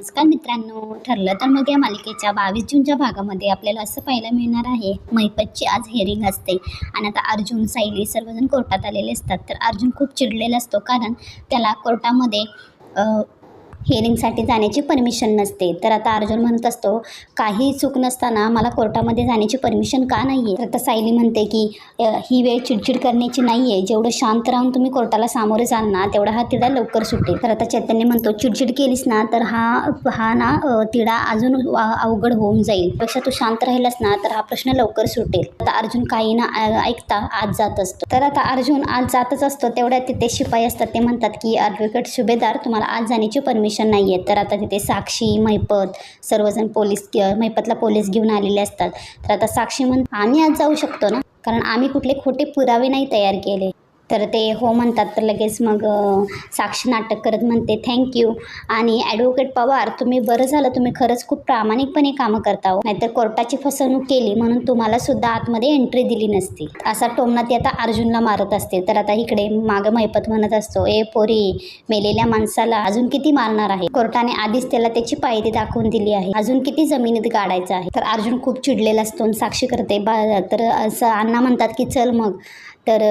नमस्कार मित्रांनो ठरलं तर मग या मालिकेच्या बावीस जूनच्या भागामध्ये आपल्याला असं पाहायला मिळणार आहे मैपतची आज हेअरिंग असते. आणि आता अर्जुन सायली सर्वजण कोर्टात आलेले असतात. तर अर्जुन खूप चिडलेला असतो कारण त्याला कोर्टामध्ये हिअरिंगसाठी जाण्याची परमिशन नसते. तर आता अर्जुन म्हणत असतो काही चूक नसताना मला कोर्टामध्ये जाण्याची परमिशन का नाही आहे तर आता सायली म्हणते की ही वेळ चिडचिड करण्याची नाही आहे जेवढं शांत राहून तुम्ही कोर्टाला सामोरे जाल ना तेवढा हा तिढा लवकर सुटेल. तर आता चैतन्य म्हणतो चिडचिड केलीस ना तर हा हा ना तिढा अजून वा- अवघड होऊन जाईल. पेक्षा तू शांत राहिलास ना तर हा प्रश्न लवकर सुटेल. आता अर्जुन काही ना ऐकता आज जात असतो. तर आता अर्जुन आज जातच असतो. तेवढ्या तिथे शिपाई असतात. ते म्हणतात की ॲडव्होकेट सुभेदार तुम्हाला आज जाण्याची परमिशन नाही आहे तर आता तिथे साक्षी मैपत सर्वजण पोलीस मैपतला पोलीस घेऊन आलेले असतात. तर आता साक्षी म्हण आम्ही आज जाऊ शकतो ना? कारण आम्ही कुठले खोटे पुरावे नाही तयार केले. तर ते हो म्हणतात तर लगेच मग साक्षी नाटक करत म्हणते थँक्यू आणि ॲडव्होकेट पवार तुम्ही बरं झालं तुम्ही खरंच खूप प्रामाणिकपणे कामं करता हो. नाहीतर कोर्टाची फसवणूक केली म्हणून तुम्हाला सुद्धा आतमध्ये एंट्री दिली नसती. असा टोमना ती आता अर्जुनला मारत असते. तर आता इकडे मागं मैपत म्हणत असतो ए पोरी मेलेल्या माणसाला अजून किती मारणार आहे? कोर्टाने आधीच त्याला त्याची पायरी दाखवून दिली आहे. अजून किती जमिनीत गाडायचं आहे? तर अर्जुन खूप चिडलेला असतो आणि साक्षी करते बा तर असं अण्णा म्हणतात की चल मग. तर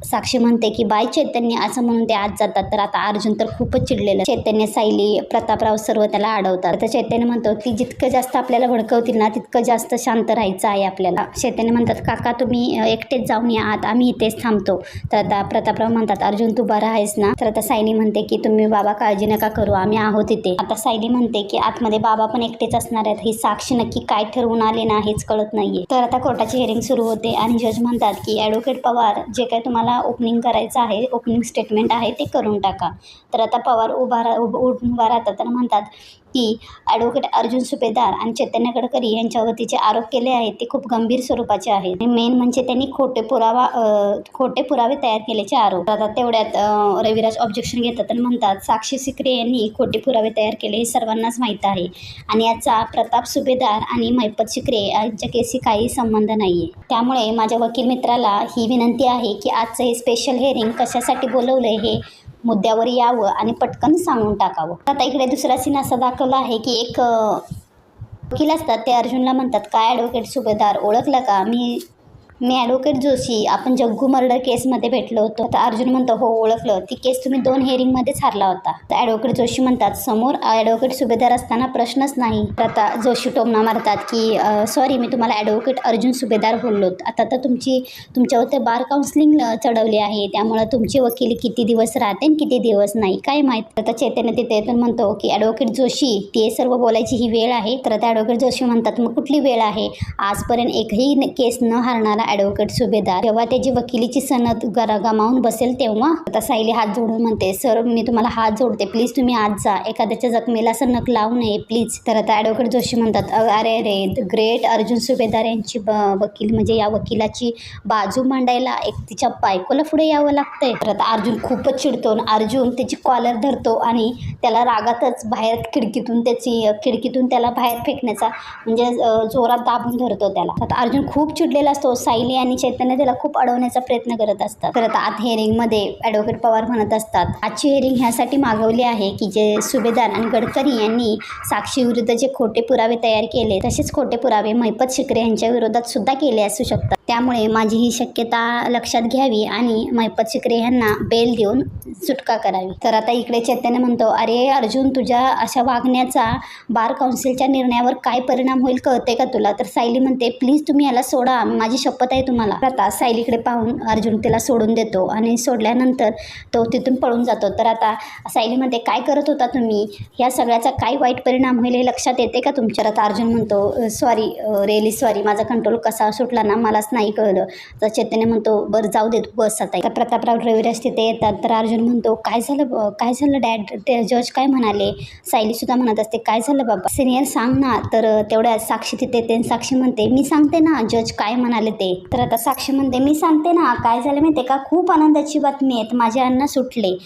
साक्षी म्हणते की बाय चैतन्य असं म्हणून ते आज जातात. तर आता अर्जुन तर खूपच चिडलेलं चैतन्य सायली प्रतापराव सर्व त्याला अडवतात. तर चैतन्य म्हणतो की जितकं जास्त आपल्याला भडकवतील ना तितकं जास्त शांत राहायचं आहे आपल्याला. चैतन्य म्हणतात काका तुम्ही एकटेच जाऊन या आत आम्ही इथेच थांबतो. तर आता प्रतापराव म्हणतात अर्जुन तू बरा आहेस ना? तर आता सायली म्हणते की तुम्ही बाबा काळजी नका करू आम्ही आहोत इथे. आता सायली म्हणते की आतमध्ये बाबा पण एकटेच असणार आहेत. ही साक्षी नक्की काय ठरवून आले ना हेच कळत नाहीये. तर आता कोर्टाची हिअरिंग सुरू होते आणि जज म्हणतात की ॲडव्होकेट पवार जे काय तुम्हाला ओपनिंग करायचं आहे ओपनिंग स्टेटमेंट आहे ते करून टाका. तर आता पवार उभा रा उभ उभा राहतात तर म्हणतात की ॲडव्होकेट अर्जुन सुभेदार आणि चैतन्य गडकरी यांच्यावरती जे आरोप केले आहेत ते खूप गंभीर स्वरूपाचे आहेत. मेन म्हणजे त्यांनी खोटे पुरावा खोटे पुरावे तयार केल्याचे आरोप. आता तेवढ्यात रविराज ऑब्जेक्शन घेतात आणि म्हणतात साक्षी सिक्रे यांनी खोटे पुरावे तयार केले हे सर्वांनाच माहीत आहे. आणि याचा प्रताप सुभेदार आणि मैपत शिकरे यांच्या केसी काही संबंध नाही आहे त्यामुळे माझ्या वकील मित्राला ही विनंती आहे की आजचं हे स्पेशल हेअरिंग कशासाठी बोलवलं हे मुद्द्यावर यावं आणि पटकन सांगून टाकावं. आता इकडे दुसरा सीन असा दाखवला आहे की एक वकील असतात ते अर्जुनला म्हणतात काय ॲडव्होकेट सुभेदार ओळखलं का? मी मी ॲडव्होकेट जोशी. आपण जग्गू मर्डर केसमध्ये भेटलो होतो. तर अर्जुन म्हणतो हो ओळखलं ती केस तुम्ही दोन हेअरिंगमध्येच हारला होता. तर ॲडव्होकेट जोशी म्हणतात समोर ॲडव्होकेट सुभेदार असताना प्रश्नच नाही. तर आता जोशी टोमना मारतात की सॉरी मी तुम्हाला ॲडव्होकेट अर्जुन सुभेदार बोललोत आता तर तुमची तुमच्यावर ते बार काउन्सिलिंग चढवली आहे. त्यामुळं तुमची वकिली किती दिवस राहते आणि किती दिवस नाही काय माहीत? तर चैतन्य तिथे येऊन म्हणतो की ॲडव्होकेट जोशी ते सर्व बोलायची ही वेळ आहे. तर आता ॲडव्होकेट जोशी म्हणतात मग कुठली वेळ आहे? आजपर्यंत एकही केस न हारणारा ॲडव्होकेट सुभेदार. जेव्हा त्याची वकिलीची सनद गरा गमावून बसेल तेव्हा आता सायली हात जोडून म्हणते सर मी तुम्हाला हात जोडते. प्लीज तुम्ही आज जा. एखाद्याच्या जखमेला असं नक लावू नये प्लीज. तर आता ॲडव्होकेट जोशी म्हणतात अरे अरे ग्रेट अर्जुन सुभेदार यांची ब वकील म्हणजे या वकिलाची बाजू मांडायला एक तिच्या बायकोला पुढे यावं लागतंय. तर आता अर्जुन खूपच चिडतो आणि अर्जुन त्याची कॉलर धरतो आणि त्याला रागातच बाहेर खिडकीतून त्याची खिडकीतून त्याला बाहेर फेकण्याचा म्हणजे जोरात दाबून धरतो त्याला. आता अर्जुन खूप चिडलेला असतो. साई सायली आणि चैतन्य त्याला खूप अडवण्याचा प्रयत्न करत असतात. तर आता आत हेअरिंगमध्ये ॲडव्होकेट पवार म्हणत असतात आजची हेअरिंग ह्यासाठी मागवली आहे की जे सुभेदार आणि गडकरी यांनी साक्षी विरुद्ध जे खोटे पुरावे तयार केले तसेच खोटे पुरावे महिपत शिकरे यांच्या विरोधात सुद्धा केले असू शकतात. त्यामुळे माझी ही शक्यता लक्षात घ्यावी आणि मैपत शिकरे यांना बेल देऊन सुटका करावी. तर आता इकडे चैतन्य म्हणतो अरे अर्जुन तुझ्या अशा वागण्याचा बार काउन्सिलच्या निर्णयावर काय परिणाम होईल कळते का तुला? तर सायली म्हणते प्लीज तुम्ही याला सोडा माझी शपथ आहे तुम्हाला. आता सायलीकडे पाहून अर्जुन तिला सोडून देतो आणि सोडल्यानंतर तो तिथून पळून जातो. तर आता सायली म्हणते काय करत होता तुम्ही? या सगळ्याचा काय वाईट परिणाम होईल हे लक्षात येते का तुमच्या आता अर्जुन म्हणतो सॉरी रेली सॉरी माझा कंट्रोल कसा सुटला ना मलाच नाही कळलं. तर चैतन्य म्हणतो बरं जाऊ दे तू बस आता. तर प्रतापराव रविराज तिथे येतात. तर अर्जुन म्हणतो काय झालं ब- काय झालं डॅड? ते जज काय म्हणाले सायली सुद्धा म्हणत असते काय झालं बाबा? सिनियर सांग ना. तर तेवढ्या साक्षी तिथे ते साक्षी म्हणते मी सांगते ना. जज काय म्हणाले ते. तर आता साक्षी म्हणते मी सांगते ना काय झालं माहिती का? खूप आनंदाची बातमी आहे. माझे अन्न सुटले.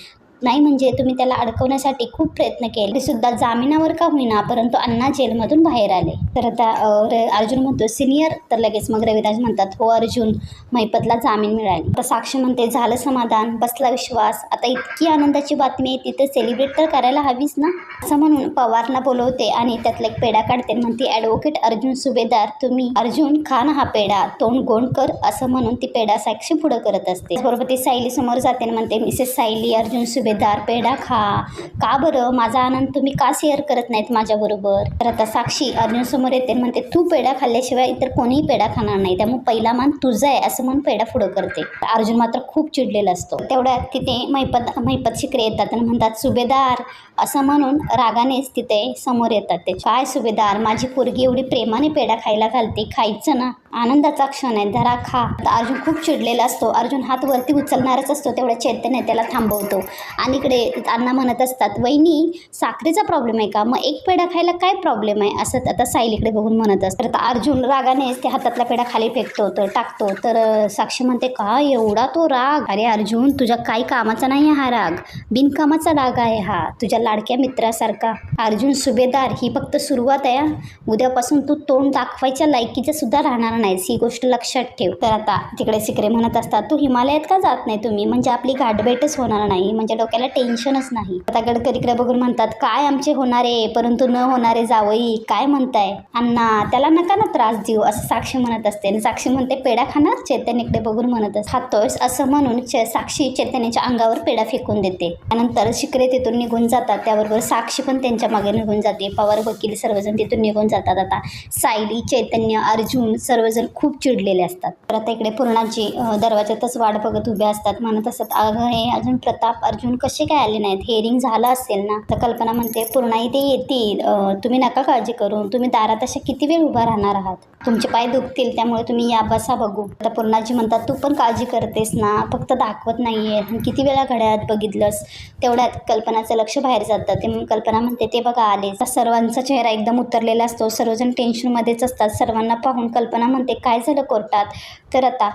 नाही म्हणजे तुम्ही त्याला अडकवण्यासाठी खूप प्रयत्न केले. सुद्धा जामिनावर का होईना परंतु अण्णा जेलमधून बाहेर आले. तर आता र- अर्जुन म्हणतो सिनियर. तर लगेच मग रविराज म्हणतात हो अर्जुन महिपतला जामीन मिळाली. तर साक्ष म्हणते झालं समाधान बसला विश्वास. आता इतकी आनंदाची बातमी आहे तिथे सेलिब्रेट तर करायला हवीच ना? असं म्हणून पवारला बोलवते आणि त्यातला एक पेढा काढते. म्हणते ॲडव्होकेट अर्जुन सुभेदार तुम्ही अर्जुन खान हा पेढा तोंड गोंड कर असं म्हणून ती पेढा साक्षी पुढं करत असते. बरोबर ती सायली समोर जाते म्हणते मिसेस सायली अर्जुन सुभेदार. पेढा खा. का बरं? माझा आनंद तुम्ही का शेअर करत नाहीत माझ्याबरोबर? तर आता साक्षी अर्जुनसमोर येते म्हणते तू पेढा खाल्ल्याशिवाय इतर कोणीही पेढा खाणार नाही. त्यामुळे पहिला मान तुझा आहे असं म्हणून पेढा पुढं करते. अर्जुन मात्र खूप चिडलेला असतो. तेवढ्यात तिथे मैपत मैपत शिकरे येतात आणि म्हणतात सुभेदार असं म्हणून रागानेच तिथे समोर येतात ते. काय सुभेदार? माझी पोरगी एवढी प्रेमाने पेढा खायला घालते. खायचं ना? आनंदाचा क्षण आहे. धरा खा. अर्जुन खूप चिडलेला असतो. अर्जुन हात वरती उचलणारच असतो. तेवढ्या चैतन्य त्याला थांबवतो. आणि इकडे अण्णा म्हणत असतात वहिनी साखरेचा प्रॉब्लेम आहे का? मग एक पेढा खायला काय प्रॉब्लेम आहे? असं आता सायलीकडे बघून म्हणत असतं तर अर्जुन रागानेच त्या हातातला पेढा खाली फेकतो तर टाकतो. तर साक्षी म्हणते का एवढा तो राग? अरे अर्जुन तुझ्या काही कामाचा नाही आहे हा राग. बिनकामाचा राग आहे हा. तुझ्या लाडक्या मित्रासारखा. अर्जुन सुभेदार ही फक्त सुरुवात आहे उद्यापासून तू तोंड दाखवायच्या लायकीचं सुद्धा राहणार नाहीस. ही गोष्ट लक्षात ठेव. तर आता तिकडे सिकरे म्हणत असतात तू हिमालयात का जात नाही तुम्ही? म्हणजे आपली गाठभेटच होणार नाही. म्हणजे डोक्याला टेन्शनच नाही. आता गडकरीकडे बघून म्हणतात काय आमचे होणारे? परंतु न होणारे जावई काय म्हणताय? अण्णा त्याला नका ना त्रास देऊ असं साक्षी म्हणत असते. आणि साक्षी म्हणते पेढा खाणार चैतन्यकडे बघून म्हणत असते. खातोयस असं म्हणून साक्षी चैतन्याच्या अंगावर पेढा फेकून देते. त्यानंतर शिकरे तिथून निघून जातात. त्याबरोबर साक्षी पण त्यांच्या मागे निघून जाते. पवार वकील सर्वजण तिथून निघून जातात. आता सायली चैतन्य अर्जुन सर्वजण खूप चिडलेले असतात. तर आता इकडे पूर्णाची दरवाजातच वाट बघत उभ्या असतात. म्हणत असतात अगं हे अजून प्रताप अर्जुन कसे काय आले नाहीत? हेअरिंग झालं असेल ना तर कल्पना म्हणते पूर्णा इथे येतील. तुम्ही नका काळजी करू. तुम्ही दारात अशा किती वेळ उभा राहणार आहात? तुमचे पाय दुखतील त्यामुळे तुम्ही या बसा बघू. आता पूर्णाजी म्हणतात तू पण काळजी करतेस ना. फक्त दाखवत नाही आहे किती वेळा घड्याळात बघितलंस? तेवढ्यात कल्पनाचं लक्ष बाहेर जातं. ते कल्पना म्हणते ते बघा आले. सर्वांचा चेहरा एकदम उतरलेला असतो. सर्वजण टेन्शनमध्येच असतात. सर्वांना पाहून कल्पना म्हणते काय झालं कोर्टात? तर आता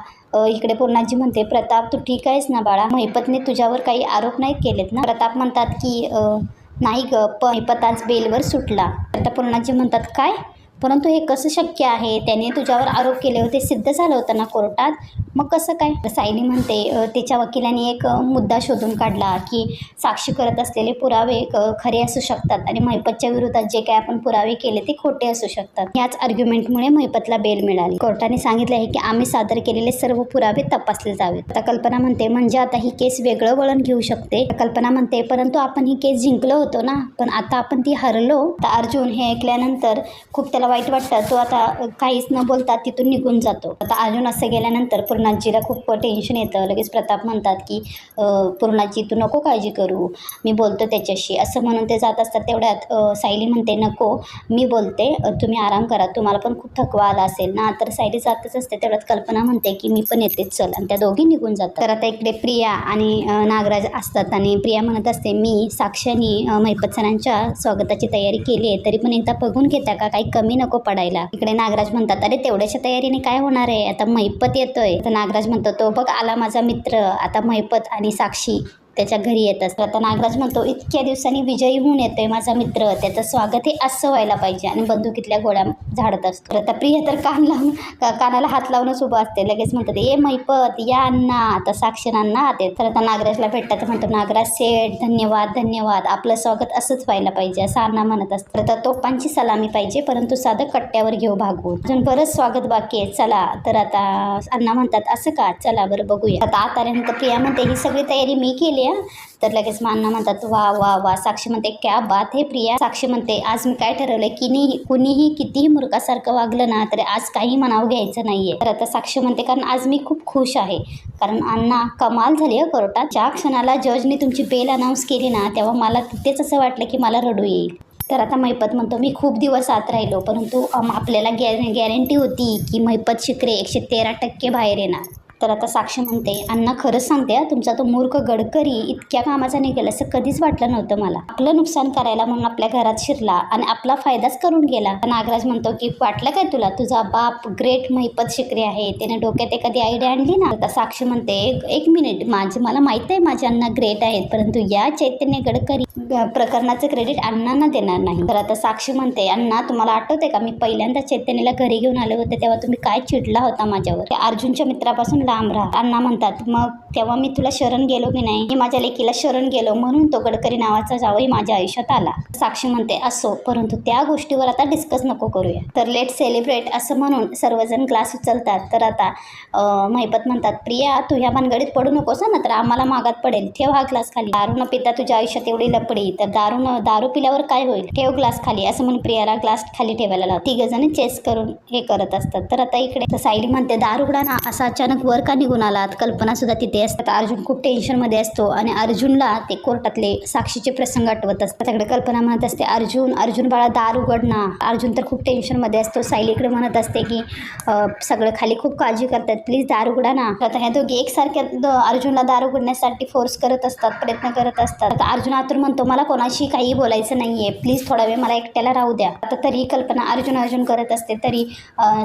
इकडे पूर्णाजी म्हणते प्रताप तू ठीक आहेस ना बाळा? महिपतने तुझ्यावर काही आरोप नाही केलेत ना? प्रताप म्हणतात की नाही ग महिपत आज बेलवर सुटला. तर पूर्णाजी म्हणतात काय? परंतु हे कसं शक्य आहे? त्याने तुझ्यावर आरोप केले होते सिद्ध झालं होतं ना कोर्टात? मग कसं काय? सायली म्हणते तिच्या वकिलांनी एक मुद्दा शोधून काढला की साक्षी करत असलेले पुरावे खरे असू शकतात आणि महिपतच्या विरोधात जे काय आपण पुरावे केले ते खोटे असू शकतात. याच आर्ग्युमेंटमुळे महिपतला बेल मिळाली. कोर्टाने सांगितले आहे की आम्ही सादर केलेले सर्व पुरावे तपासले जावेत. आता कल्पना म्हणते म्हणजे आता ही केस वेगळं वळण घेऊ शकते? कल्पना म्हणते परंतु आपण ही केस जिंकलो होतो ना? पण आता आपण ती हरलो? तर अर्जुन हे ऐकल्यानंतर खूप त्याला वाईट वाटतं तो आता काहीच न बोलता तिथून निघून जातो. आता अर्जुन असं गेल्यानंतर पूर्णाजीला खूप टेन्शन येतं. लगेच प्रताप म्हणतात की पूर्णाजी तू नको काळजी करू. मी बोलतो त्याच्याशी. असं म्हणून ते जात असतात तेवढ्यात सायली म्हणते नको मी बोलते. तुम्ही आराम करा. तुम्हाला पण खूप थकवा आला असेल ना तर सायली जातच असते. तेवढ्यात कल्पना म्हणते की मी पण येतेच चल. आणि त्या दोघी निघून जातात. तर आता इकडे प्रिया आणि नागराज असतात आणि प्रिया म्हणत असते मी साक्षानी मैपत सरांच्या स्वागताची तयारी केली आहे. तरी पण एकदा बघून घेता का? काही कमी नको पडायला. इकडे नागराज म्हणतात अरे तेवढ्याच्या तयारीने काय होणार आहे? आता महिपत येतोय. तर नागराज म्हणतो तो बघ आला माझा मित्र. आता महिपत आणि साक्षी त्याच्या घरी येत असतात. आता नागराज म्हणतो इतक्या दिवसांनी विजयी होऊन येतोय माझा मित्र. त्याचं स्वागत हे असं व्हायला पाहिजे आणि बंदुकीतल्या गोळ्या झाडत असतो. आता प्रिया तर कान लावून का- कानाला हात लावूनच उभं असते. लगेच म्हणतात ये मैपत या अण्णा आता साक्षरांना ते तर आता नागराजला भेटतात म्हणतो नागराज सेठ धन्यवाद धन्यवाद. आपलं स्वागत असंच व्हायला पाहिजे असं अण्णा म्हणत असतं तर आता तोपांची सलामी पाहिजे परंतु साधं कट्ट्यावर घेऊ भागू. अजून बरंच स्वागत बाकी आहे. चला तर आता अण्णा म्हणतात असं का? चला बरं बघूया. आता आत प्रिया म्हणते ही सगळी तयारी मी केली प्रिया तर लगेच मग अण्णा म्हणतात वा वा वा. साक्षी म्हणते क्या बात हे प्रिया. साक्षी म्हणते आज मी काय ठरवलंय? की कुणीही कितीही मुर्गासारखं वागलं ना तरी आज काही मनाव घ्यायचं नाहीये. तर आता साक्षी म्हणते कारण आज मी खूप खुश आहे. कारण अण्णा कमाल झाली आहे कोर्टात. ज्या क्षणाला जजने तुमची बेल अनाऊन्स केली ना तेव्हा मला तिथेच असं वाटलं की मला रडू येईल. तर आता महिपत म्हणतो मी खूप दिवस आत राहिलो परंतु आपल्याला गॅ गॅरंटी होती की महिपत शिकरे एकशे तेरा टक्के बाहेर येणार. तर आता साक्षी म्हणते अण्णा खरंच सांगते तुमचा तो मूर्ख गडकरी इतक्या कामाचा निघेल असं कधीच वाटलं नव्हतं मला. आपलं नुकसान करायला म्हणून आपल्या घरात शिरला आणि आपला फायदाच करून गेला. नागराज म्हणतो की वाटलं काय तुला? तुझा बाप ग्रेट महिपत शिकरी आहे. त्याने डोक्यात एखादी आयडिया आणली ना? आता साक्षी म्हणते एक एक मिनिट माझं मला माहीत आहे माझे अण्णा ग्रेट आहेत परंतु या चैतन्य गडकरी प्रकरणाचं क्रेडिट अण्णांना देणार नाही. तर आता साक्षी म्हणते अण्णा तुम्हाला आठवते का? मी पहिल्यांदा चैतन्यला घरी घेऊन आले होते तेव्हा तुम्ही काय चिडला होता माझ्यावर? अर्जुनच्या मित्रापासून लांब राहा अण्णा म्हणतात मग तेव्हा मी तुला शरण गेलो की नाही? मी माझ्या लेकीला शरण गेलो म्हणून तो गडकरी नावाचा जावई माझ्या आयुष्यात आला. साक्षी म्हणते असो परंतु त्या गोष्टीवर आता डिस्कस नको करूया. तर लेट सेलिब्रेट असं म्हणून सर्वजण ग्लास उचलतात. तर आता महिपत म्हणतात प्रिया तू ह्या भानगडीत पडू नकोस ना तर आम्हाला मागात पडेल. ठेव हा ग्लास खाली. दारू न पिता तुझ्या आयुष्यात एवढी लपडी. तर दारू न दारू पिल्यावर काय होईल? ठेव ग्लास खाली. असं म्हणून प्रियाला ग्लास खाली ठेवायला लाव तिघ जण चेस करून हे करत असतात. तर आता इकडे साईड म्हणते दारुगडा ना असा अचानक वर का निघून आलात? कल्पना सुद्धा तिथे असतात. अर्जुन खूप टेन्शनमध्ये असतो आणि अर्जुनला ते कोर्टातले साक्षीचे प्रसंग आठवत असतात. त्याकडे कल्पना म्हणत असते अर्जुन अर्जुन बाळा दार उघड ना. अर्जुन तर खूप टेन्शनमध्ये असतो. सायलीकडे म्हणत असते की सगळं खाली खूप काळजी करतात. प्लीज दार उघडा ना. आता ह्या दोघी एकसारख्या द- अर्जुनला दार उघडण्यासाठी फोर्स करत असतात प्रयत्न करत असतात. आता अर्जुन आतून म्हणतो मला कोणाशी काही बोलायचं नाहीये. प्लीज थोडा वेळ मला एकट्याला राहू द्या. आता तरी कल्पना अर्जुन अर्जुन करत असते. तरी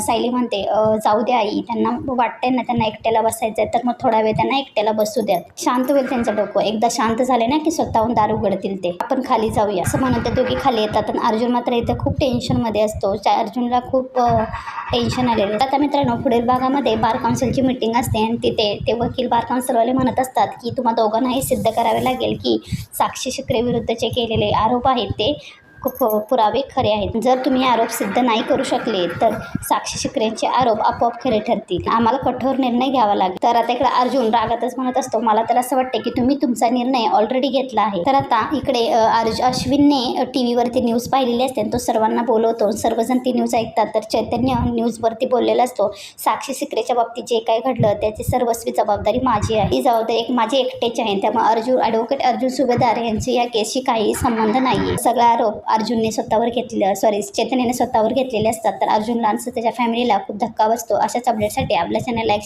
सायली म्हणते जाऊ द्या आई. त्यांना वाटतंय ना त्यांना एकट्याला बसायचंय. तर मग थोडा वेळ त्यांना एकट्याला बसू द्या शांत होईल त्यांचं डोकं. एकदा शांत झाले ना की स्वतःहून दार उघडतील ते. आपण खाली जाऊया. असं म्हणून ते दोघी खाली येतात. आणि अर्जुन मात्र इथं खूप टेन्शनमध्ये असतो. अर्जुनला खूप टेन्शन आलेलं आता मित्रांनो पुढील भागामध्ये बार काउन्सिलची मीटिंग असते. आणि तिथे ते वकील बार काउन्सिलवाले म्हणत असतात की तुम्हा दोघांनाही सिद्ध करावे लागेल की साक्षी शिकरे विरुद्धचे केलेले आरोप आहेत ते. पुरावे खरे आहेत. जर तुम्ही आरोप सिद्ध नाही करू शकले तर साक्षी शिकरेंचे आरोप आपोआप खरे ठरतील. आम्हाला कठोर निर्णय घ्यावा लागेल. तर आता इकडे अर्जुन रागातच म्हणत असतो मला तर असं वाटते की तुम्ही तुमचा निर्णय ऑलरेडी घेतला आहे. तर आता इकडे अर्ज अश्विनने टी व्हीवरती न्यूज पाहिलेली असते तो सर्वांना बोलवतो. सर्वजण ती न्यूज ऐकतात. तर चैतन्य न्यूजवरती बोललेला असतो साक्षी सिकरेच्या बाबतीत जे काय घडलं त्याची सर्वस्वी जबाबदारी माझी आहे. ही जबाबदारी एक माझी एकटेची आहे. त्यामुळे अर्जुन ॲडव्होकेट अर्जुन सुभेदार यांची या केसशी काही संबंध नाही सगळा आरोप अर्जुनने स्वतःवर घेतलं सॉरी चैतन्याने स्वतःवर घेतलेले असतात. तर अर्जुनला आणि त्याच्या फॅमिलीला खूप धक्का बसतो. अशाच अपडेटसाठी आपल्या चॅनल लाईक